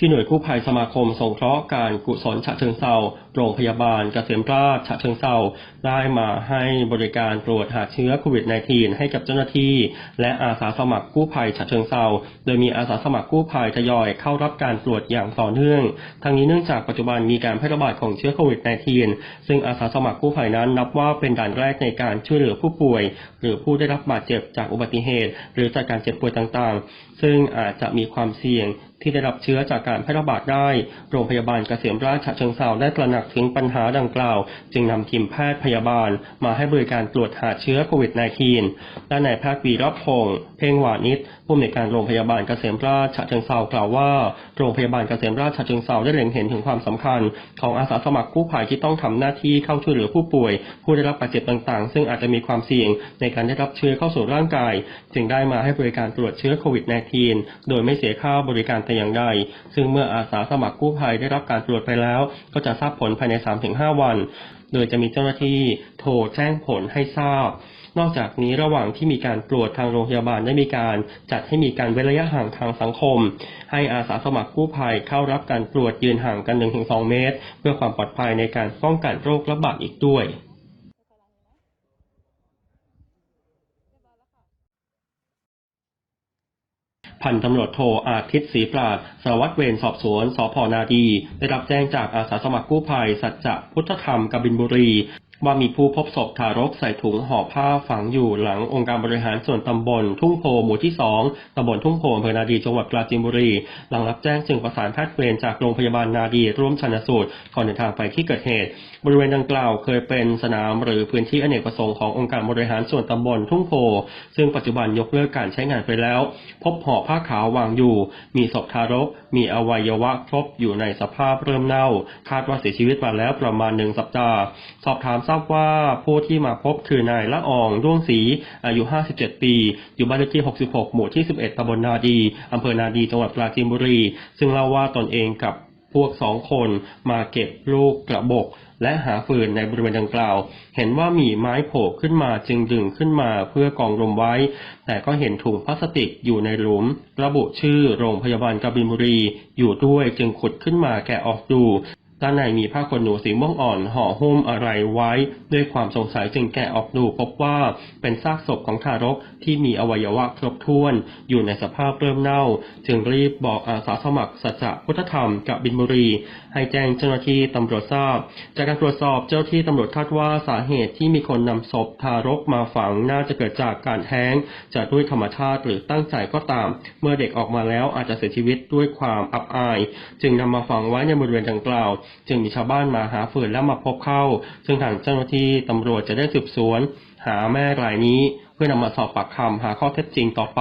ที่หน่วยกู้ภัยสมาคมสงเคราะห์การกุศลฉะเชิงเซาโรงพยาบาลเกษมราชฉะเชิงเซาได้มาให้บริการตรวจหาเชื้อโควิด -19 ให้กับเจ้าหน้าที่ และอาสาสมัครกู้ภัยฉะเชิงเซาโดยมีอาสาสมัครกู้ภัยทยอยเข้ารับการตรวจอย่างต่อเนื่อง ทั้งนี้เนื่องจากปัจจุบันมีการแพร่ระบาดของเชื้อโควิด -19 ซึ่งอาสาสมัครกู้ภัยนั้นนับว่าเป็นด่านแรกในการช่วยเหลือผู้ป่วย หรือผู้ได้รับบาดเจ็บจากอุบัติเหตุ หรือจากการเจ็บป่วยต่างๆ ซึ่งอาจจะมีความเสี่ยง ที่ได้รับเชื้อจากการแพร่ระบาดได้ โรงพยาบาลเกษมราชฉะเชิงเทราได้ตระหนักถึงปัญหาดังกล่าว จึงนำทีมแพทย์พยาบาลมาให้บริการตรวจหาเชื้อโควิด -19 ด้านายแพทย์วีรพงษ์เพ่งหวานิชผู้อำนวยการโรงพยาบาลเกษมราชฉะเชิงเทรากล่าวว่า โรงพยาบาลเกษมราชฉะเชิงเทราได้เล็งเห็นถึงความสำคัญ ของอาสาสมัครกู้ภัยที่ต้องทำหน้าที่เข้าช่วยเหลือผู้ป่วย ผู้ได้รับบาดเจ็บต่างๆ ซึ่งอาจจะมีความเสี่ยงในการได้รับเชื้อเข้าสู่ร่างกาย จึงได้มาให้บริการตรวจเชื้อโควิด -19 โดยไม่เสียค่าบริการแต่อย่างใด ซึ่งเมื่ออาสาสมัครกู้ภัยได้รับการตรวจไปแล้ว ก็จะทราบผลภายใน 3-5 วัน โดยจะมีเจ้าหน้าที่โทรแจ้งผลให้ทราบนอกจากนี้ระหว่างที่มีการตรวจทางโรงพยาบาลได้มีการจัดให้มีการเว้นระยะห่างทางสังคม ให้อาสาสมัครกู้ภัยเข้ารับการตรวจยืนห่างกัน 1-2 เมตร เพื่อความปลอดภัยในการป้องกันโรคระบาดอีกด้วย พันตำรวจโทอาทิตย์ศรีปราดสารวัตรเวรสอบสวนสพนาดี ได้รับแจ้งจากอาสาสมัครกู้ภัยสัจจะพุทธธรรมกบินบุรี ว่ามีผู้พบศพทารกใส่ถุงห่อผ้าฝังอยู่หลังองค์การบริหารส่วนตำบลทุ่งโพหมู่ที่ 2ตำบลทุ่งโพอำเภอนาดีจังหวัดปราจีนบุรี หลังรับแจ้งจึงประสานแพทย์เวรจากโรงพยาบาลนาดีร่วมชันสูตรก่อนเดินทางไปที่เกิดเหตุ บริเวณดังกล่าวเคยเป็นสนามหรือพื้นที่อเนกประสงค์ขององค์การบริหารส่วนตำบลทุ่งโพ ซึ่งปัจจุบันยกเลิกการใช้งานไปแล้ว พบห่อผ้าขาววางอยู่ มีศพทารกมีอวัยวะครบอยู่ในสภาพเริ่มเน่า คาดว่าเสียชีวิตมาแล้วประมาณหนึ่งสัปดาห์ สอบถามทราบว่าผู้ที่มาพบคือนายละอองร่วงศรีอายุ 57 ปี อยู่บ้านเลขที่ 66 หมู่ที่ 11ตำบลนาดีอำเภอนาดีจังหวัดปราจีนบุรี ซึ่งเล่าว่าตนเองกับ พวกสองคนมาเก็บลูกกระบอกและหาฟืนในบริเวณดังกล่าว เห็นว่ามีไม้โผล่ขึ้นมาจึงดึงขึ้นมาเพื่อกองรวมไว้ แต่ก็เห็นถุงพลาสติกอยู่ในหลุม ระบุชื่อโรงพยาบาลกบินบุรี อยู่ด้วยจึงขุดขึ้นมาแกะออกดู ด้านในมีผ้าขนหนูสีม่วงอ่อนห่อหุ้มอะไรไว้ ด้วยความสงสัยจึงแกะออกดูพบว่าเป็นซากศพของทารกที่มีอวัยวะครบถ้วน อยู่ในสภาพเริ่มเน่า จึงรีบบอกอาสาสมัครสัจพุทธธรรมกับบินบุรี ให้แจ้งเจ้าหน้าที่ตำรวจทราบ จากการตรวจสอบเจ้าที่ตำรวจคาดว่าสาเหตุที่มีคนนำศพทารกมาฝังน่าจะเกิดจากการแท้งจะด้วยธรรมชาติหรือตั้งใจก็ตาม เมื่อเด็กออกมาแล้วอาจจะเสียชีวิตด้วยความอับอาย จึงนำมาฝังไว้ในบริเวณดังกล่าวจึงมีชาวบ้านมาหาฝืนและมาพบเข้า ซึ่งทางเจ้าหน้าที่ตำรวจจะได้สืบสวน หาแม่รายนี้ เพื่อนำมาสอบปากคำหาข้อเท็จจริงต่อไป